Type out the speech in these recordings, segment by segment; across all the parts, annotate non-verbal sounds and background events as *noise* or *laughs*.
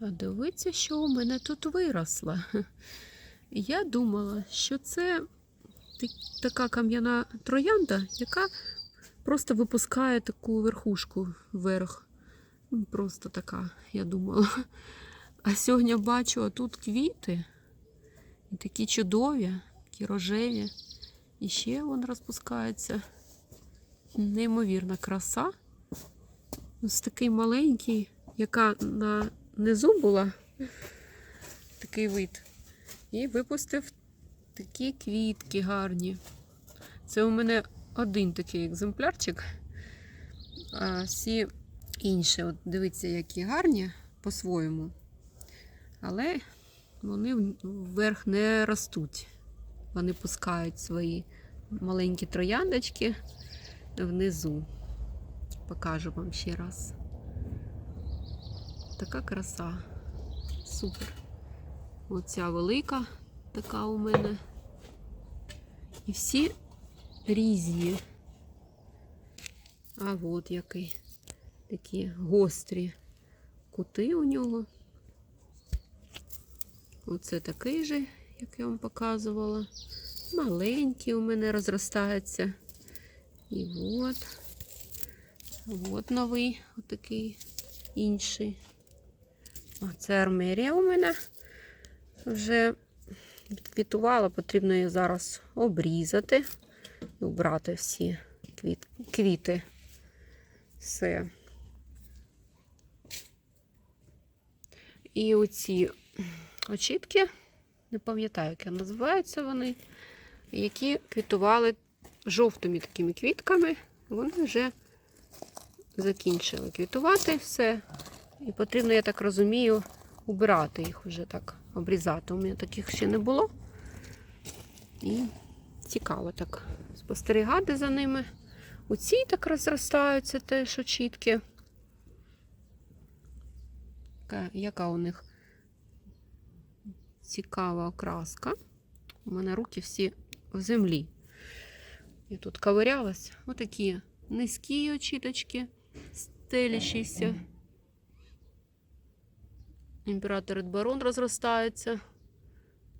А дивіться, що у мене тут виросло. Я думала, що це така кам'яна троянда, яка просто випускає таку верхушку вверх. Просто така, я думала. А сьогодні бачу, а тут квіти. І такі чудові, такі рожеві. І ще вон розпускається. Неймовірна краса. Ось такий маленький, яка на низу була, такий вид. І випустив такі квітки гарні. Це у мене один такий екземплярчик. А всі інші, от дивіться, які гарні по-своєму. Але вони вверх не ростуть. Вони пускають свої маленькі трояндочки внизу. Покажу вам ще раз. Така краса. Супер. Оця велика така у мене. І всі різні. А от який. Такі гострі кути у нього. Оце такий же, як я вам показувала. Маленький у мене розростається. І от. От новий, отакий інший. А це армерія у мене вже відквітувала. Потрібно її зараз обрізати і убрати всі квіт, квіти. Все. І оці очітки, не пам'ятаю, як називаються вони, які квітували жовтими такими квітками, вони вже закінчили квітувати все. І потрібно, я так розумію, убирати їх вже так, обрізати. У мене таких ще не було. І цікаво так спостерігати за ними. Оці так розростаються теж очітки. Яка у них цікава окраска. У мене руки всі в землі. Я тут ковирялась. Отакі низькі очіточки, стелящіся. Імператор барон розростається.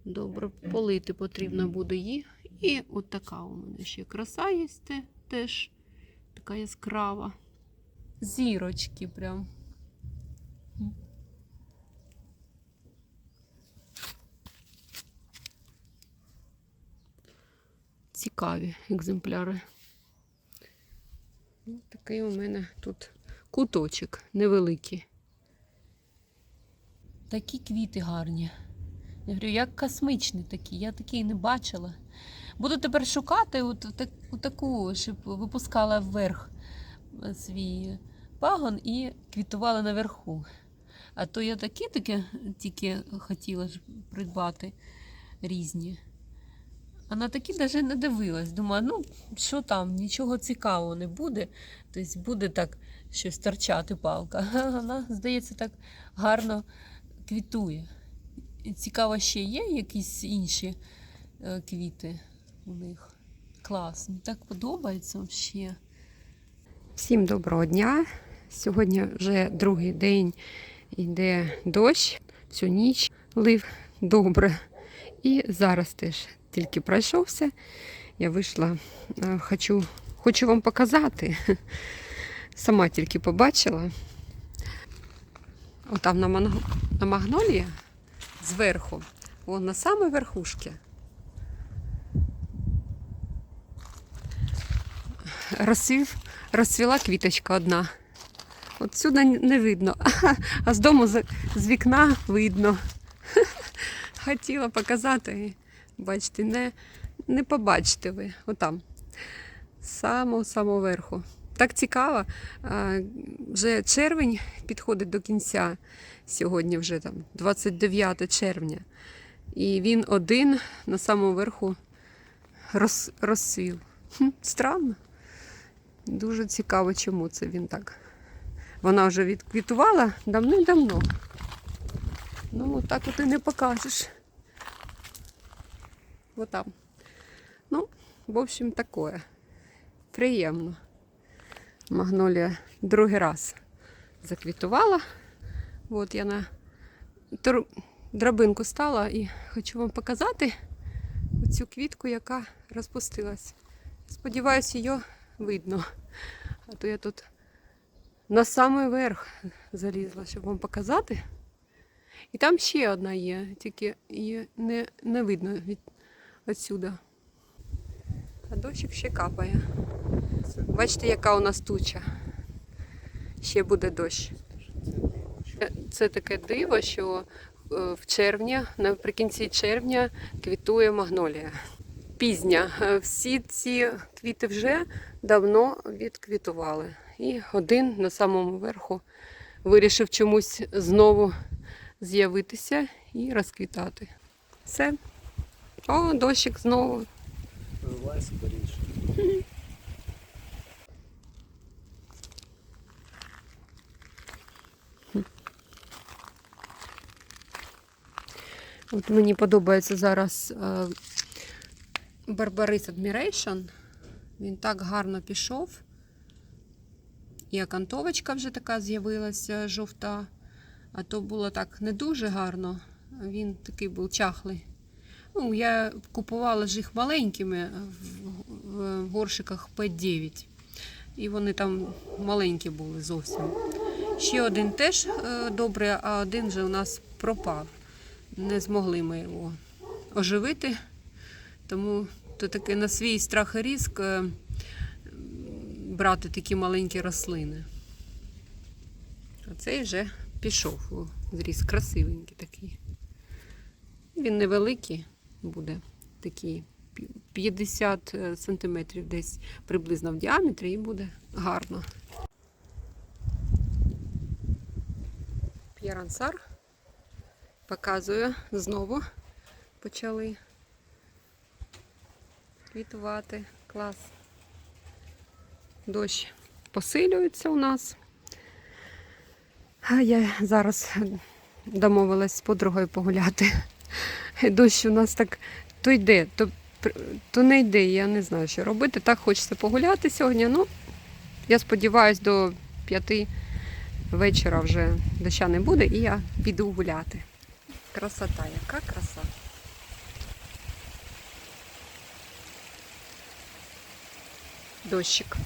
Добре полити потрібно буде її. І от така у мене ще краса є теж. Така яскрава. Зірочки прям. Цікаві екземпляри. Такий у мене тут куточок невеликий. Такі квіти гарні. Я говорю, як космичні такі, я такі не бачила. Буду тепер шукати от, так, от таку, щоб випускала вверх е, свій пагон і квітувала наверху. А то я такі таки тільки хотіла ж придбати різні. А на такі навіть не дивилась. Думаю, ну що там, нічого цікавого не буде. Тобто буде так щось торчати палка. *laughs* Вона, здається, так гарно квітує. Цікаво, ще є якісь інші е, квіти у них. Клас, мені так подобається ще. Всім доброго дня. Сьогодні вже другий день йде дощ, всю ніч лив добре. І зараз теж тільки пройшовся. Я вийшла, е, хочу, хочу вам показати. *laughs* Сама тільки побачила. Отам на, манг... на магнолії зверху, вон на самій верхушці. Розцвів, розцвіла квіточка одна. От сюди не видно, *laughs* а з дому з, з вікна видно. *laughs* Хотіла показати, бачите, не, не побачите ви. Отам. Само самого верху. Так цікаво. Вже червень підходить до кінця. Сьогодні вже там 29 червня. І він один на самому верху роз, розцвів. Хм, Странно. Дуже цікаво, чому це він так. Вона вже відквітувала давним-давно. Ну, так от і не покажеш. Вот там. Ну, в общем, такое. Приємно. Магнолія другий раз заквітувала. От я на драбинку стала і хочу вам показати цю квітку, яка розпустилась. Сподіваюсь, її видно. А то я тут на самий верх залізла, щоб вам показати. І там ще одна є, тільки її не, не видно від отсюда. А дощик ще капає. Бачите, яка у нас туча. Ще буде дощ. Е, Це таке диво, що е, в червні, наприкінці червня квітує магнолія. Пізня. Е, Всі ці квіти вже давно відквітували. І один на самому верху вирішив чомусь знову з'явитися і розквітати. Все. О, дощик знову. Вилазь скоріше. *laughs* От мені подобається зараз е, Barbaris Admiration. Він так гарно пішов. І акантовочка вже така з'явилася жовта. А то було так не дуже гарно. Він такий був чахлий. Ну, я купувала ж їх маленькими в, горшиках П9. І вони там маленькі були зовсім. Ще один теж е, добрий, а один вже у нас пропав не змогли ми його оживити. Тому то таки на свій страх і ризик е, брати такі маленькі рослини. А цей вже пішов зріс, красивенький такий. Він невеликий буде, такий 50 сантиметрів десь приблизно в діаметрі і буде гарно. П'ярансар показую знову почали квітувати. Клас. Дощ посилюється у нас. Я зараз домовилась з подругою погуляти. *laughs* Дощ у нас так то йде, то, то не йде. Я не знаю, що робити. Так хочеться погуляти сьогодні. Ну, я сподіваюся, до п'яти вечора вже доща не буде, і я піду гуляти. Красота, яка краса. Дощик.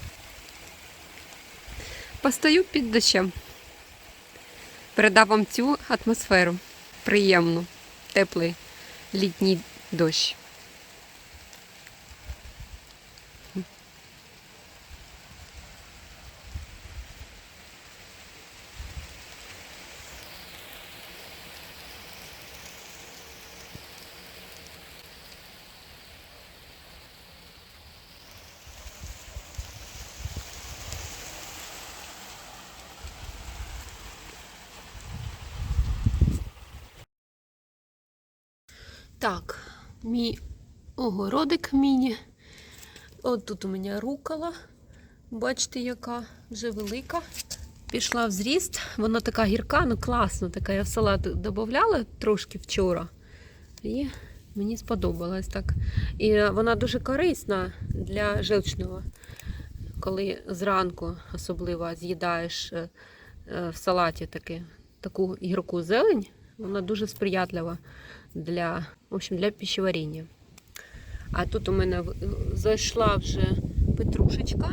Постаю під дощем. Передав вам цю атмосферу. Приємну, теплий літній дощ. Так, мій огородик міні. От тут у мене рукола. Бачите, яка вже велика. Пішла в зріст. Вона така гірка, ну класна така. Я в салат додавала трошки вчора. І мені сподобалось так. І вона дуже корисна для желчного. Коли зранку особливо з'їдаєш е, е, в салаті таки, таку гірку зелень, вона дуже сприятлива для, в общем, для пищеварення. А тут у мене зайшла вже петрушечка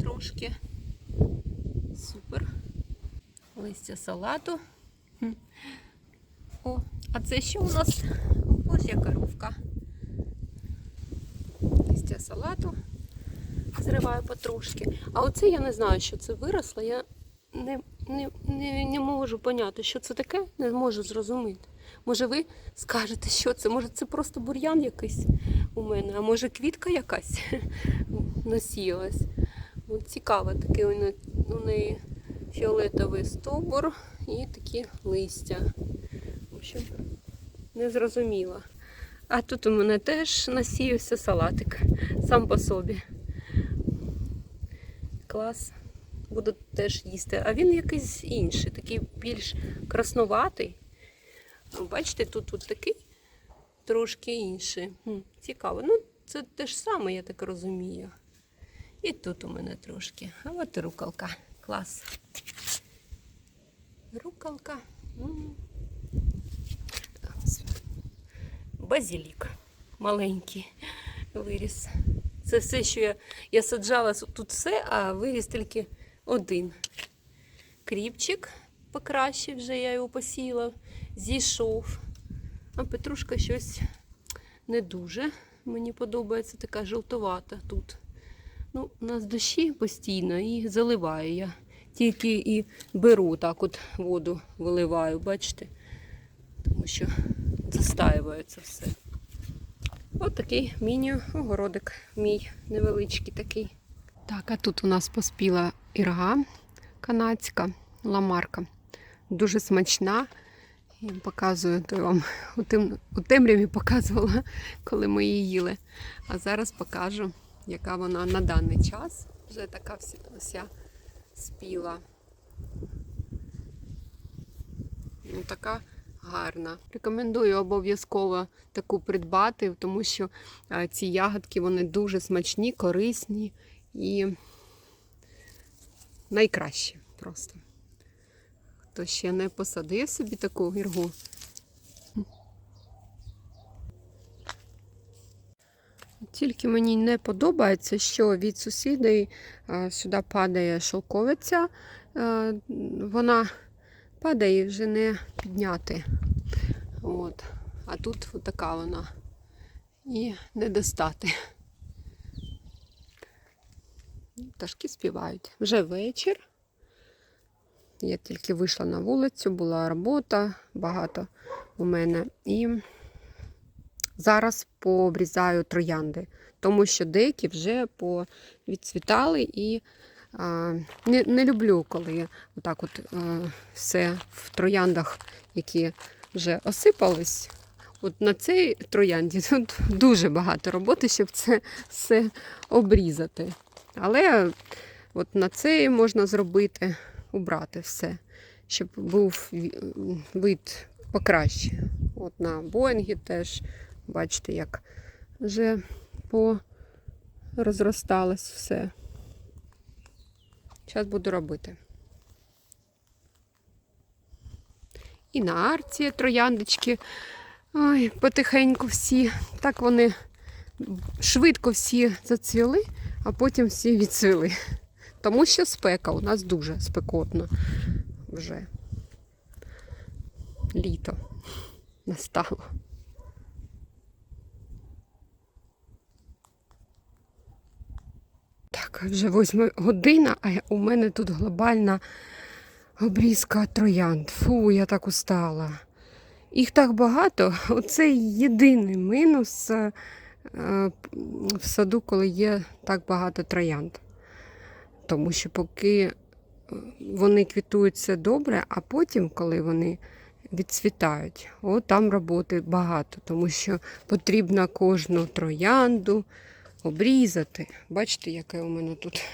трошки. Супер. Листя салату. О, а це що у нас? Божя коровка. Листя салату. Зриваю потрошки. А оце я не знаю, що це виросло. Я не, не, не, не можу поняти, що це таке, не можу зрозуміти. Може, ви скажете, що це? Може, це просто бур'ян якийсь у мене, а може квітка якась *laughs* насіялась. От цікаво, такий у не- у неї фіолетовий стовбур і такі листя. В общем, не зрозуміло. А тут у мене теж насіявся салатик сам по собі. Клас. Буду теж їсти. А він якийсь інший, такий більш красноватий. Бачите, тут, тут такий трошки інший. Цікаво. Ну, це те ж саме, я так розумію. І тут у мене трошки. А от рукалка. Клас. Рукалка. М. базилік. Маленький виріс. Це все, що я, я саджала тут все, а виріс тільки один. Кріпчик покраще, вже я його посіяла, зійшов. А петрушка щось не дуже. Мені подобається така жовтовата тут. Ну, у нас дощі постійно і заливаю я. Тільки і беру так от воду виливаю, бачите? Тому що застаюється все. От такий міні-огородик мій невеличкий такий. Так, а тут у нас поспіла ірга канадська, ламарка. Дуже смачна. Вам показую, то я вам у, тем, у темряві показувала, коли ми її їли. А зараз покажу, яка вона на даний час. Вже така вся, вся спіла. Ну, така гарна. Рекомендую обов'язково таку придбати, тому що а, ці ягодки вони дуже смачні, корисні і найкращі просто. Хто ще не посадив собі таку гіргу. Тільки мені не подобається, що від сусідей сюди падає шовковиця. Вона падає і вже не підняти. От. А тут така вона. І не достати. Пташки співають. Вже вечір. Я тільки вийшла на вулицю, була робота багато у мене. І зараз пообрізаю троянди, тому що деякі вже відцвітали і а, не, не люблю, коли отак от а, все в трояндах, які вже осипались. От на цій троянді *laughs* тут дуже багато роботи, щоб це все обрізати. Але от на цей можна зробити, убрати все, щоб був вид покраще. От на Боїнгі теж, бачите, як вже порозросталось все. Зараз буду робити. І на арці трояндочки. Ой, потихеньку всі. Так вони швидко всі зацвіли, а потім всі відцвіли. Тому що спека у нас дуже спекотно вже. Літо настало. Так, вже восьма година, а у мене тут глобальна обрізка троянд. Фу, я так устала. Їх так багато. Оце єдиний мінус е, в саду, коли є так багато троянд. Тому що поки е, вони квітуються добре, а потім, коли вони відцвітають, от там роботи багато, тому що потрібно кожну троянду обрізати. Бачите, яке у мене тут.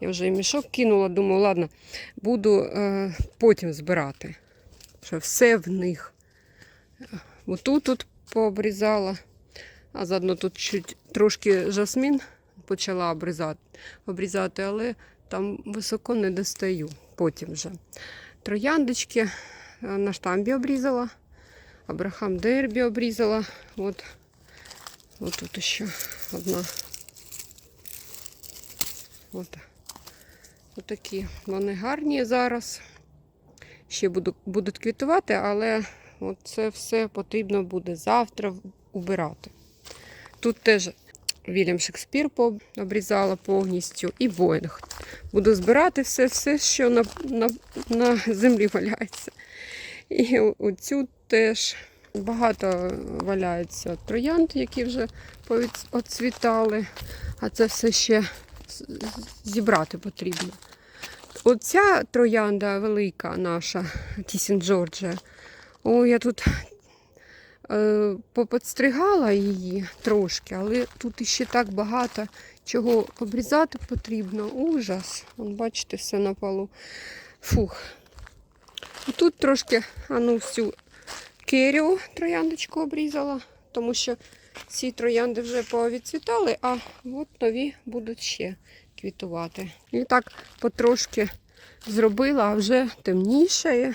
Я вже і мішок кинула, думаю, ладно, буду е, потім збирати. Що все в них. Отут тут пообрізала, а заодно тут чуть трошки жасмін почала обрізати, але там високо не достаю потім вже. Трояндочки е, на штамбі обрізала, Абрахам Дербі обрізала. От, от тут ще одна. От. Отакі вони гарні зараз. Ще буду, будуть квітувати, але це все потрібно буде завтра убирати. Тут теж Вільям Шекспір обрізала повністю і Боїнг. Буду збирати все, все що на, на, на землі валяється. І оцю теж багато валяється троянд, які вже оцвітали, а це все ще зібрати потрібно. Оця троянда велика наша, Тісін Джорджія. О, я тут поподстригала її трошки, але тут іще так багато чого обрізати потрібно. Ужас. Вон, бачите, все на полу. Фух. Тут трошки а ну, всю керіо трояндочку обрізала, тому що ці троянди вже повідцвітали, а от нові будуть ще квітувати. І так потрошки зробила, а вже темнішає.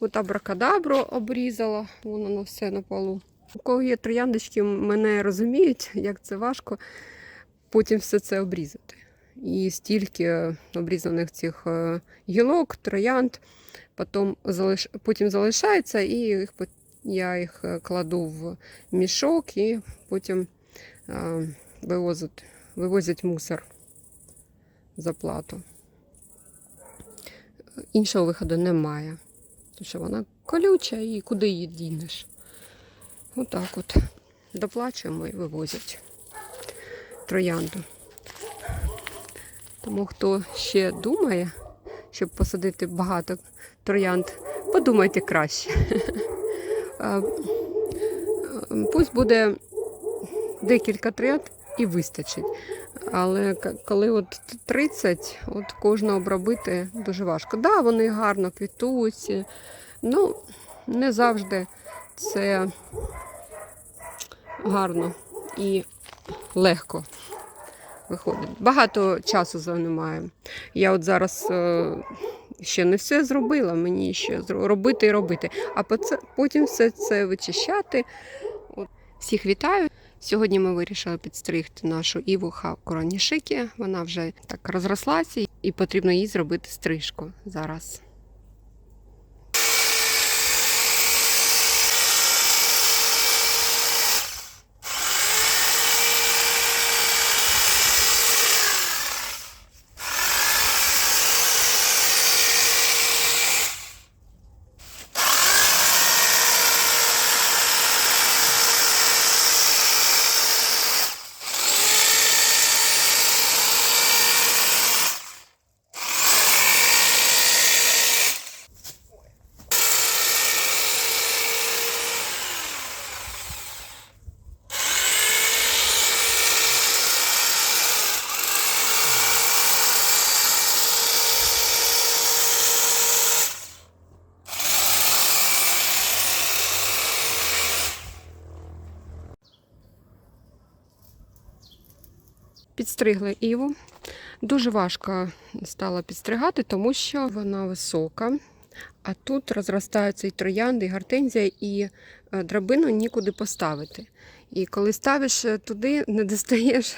От абракадабру обрізала, воно на все на полу. У кого є трояндочки, мене розуміють, як це важко потім все це обрізати. І стільки обрізаних цих е, гілок, троянд, потім, залиш... потім залишається, і їх, я їх е, кладу в мішок і потім е, вивозять, вивозять мусор за плату. Іншого виходу немає. Тому що вона колюча і куди її дінеш. Отак от. Доплачуємо і вивозять троянду. Тому хто ще думає, щоб посадити багато троянд, подумайте краще. *laughs* Пусть буде декілька троянд і вистачить. Але коли от 30, от кожного обробити дуже важко. Да, вони гарно квітують, ну не завжди це гарно і легко виходить. Багато часу займає. Я от зараз е, ще не все зробила, мені ще робити і робити. А потім все це вичищати. От. Всіх вітаю. Сьогодні ми вирішили підстригти нашу Іву коронішики. Нішики. Вона вже так розрослася і потрібно їй зробити стрижку зараз. Підстригли Іву. Дуже важко стало підстригати, тому що вона висока. А тут розростаються і троянди, і гортензія, і е, драбину нікуди поставити. І коли ставиш е, туди, не *laughs* достаєш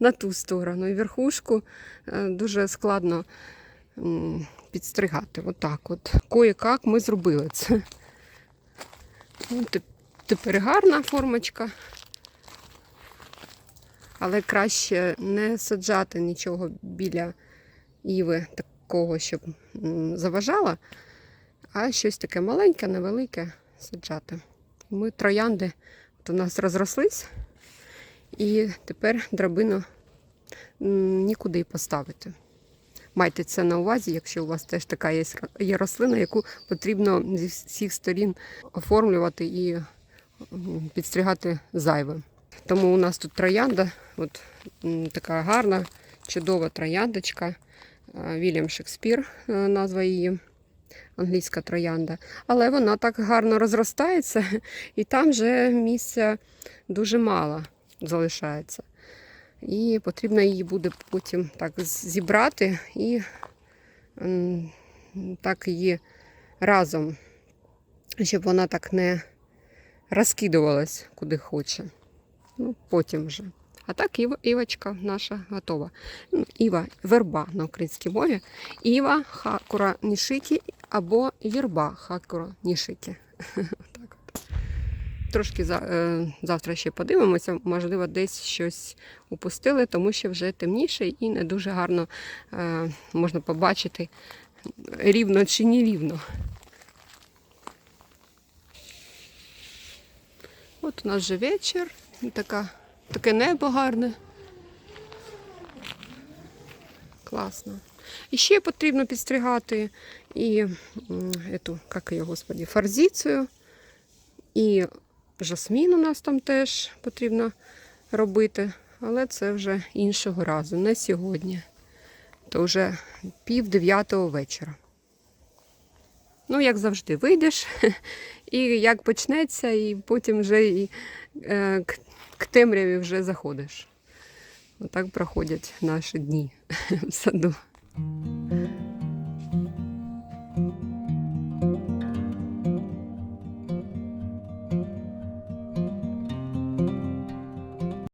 на ту сторону. І верхушку е, дуже складно підстригати. Отак от. Кое-як ми зробили це. Ну, Тепер гарна формочка. Але краще не саджати нічого біля іви такого, щоб м, заважало, а щось таке маленьке, невелике саджати. Ми троянди от у нас розрослись, і тепер драбину нікуди поставити. Майте це на увазі, якщо у вас теж така є рослина, яку потрібно зі всіх сторін оформлювати і підстригати зайве. Тому у нас тут троянда, от така гарна, чудова трояндочка. Е, Вільям Шекспір, е, назва її, англійська троянда. Але вона так гарно розростається, і там вже місця дуже мало залишається. І потрібно її буде потім так зібрати і так її разом, щоб вона так не розкидувалась куди хоче. Ну, потім вже. А так Іва, Івочка наша готова. Ну, Іва, верба на українській мові. Іва хакура нішики або вірба хакура нішики. *laughs* так. Трошки е, завтра ще подивимося, можливо, десь щось упустили, тому що вже темніше і не дуже гарно е, можна побачити, рівно чи не рівно. От у нас вже вечір, і така, таке небо гарне. Класно. І ще потрібно підстригати і ету, як її, господі, фарзіцію. І жасмін у нас там теж потрібно робити, але це вже іншого разу, не сьогодні. То вже пів дев'ятого вечора. Ну, як завжди, вийдеш, *laughs* і як почнеться, і потім вже і е, к темряві вже заходиш. Отак проходять наші дні *laughs* в саду.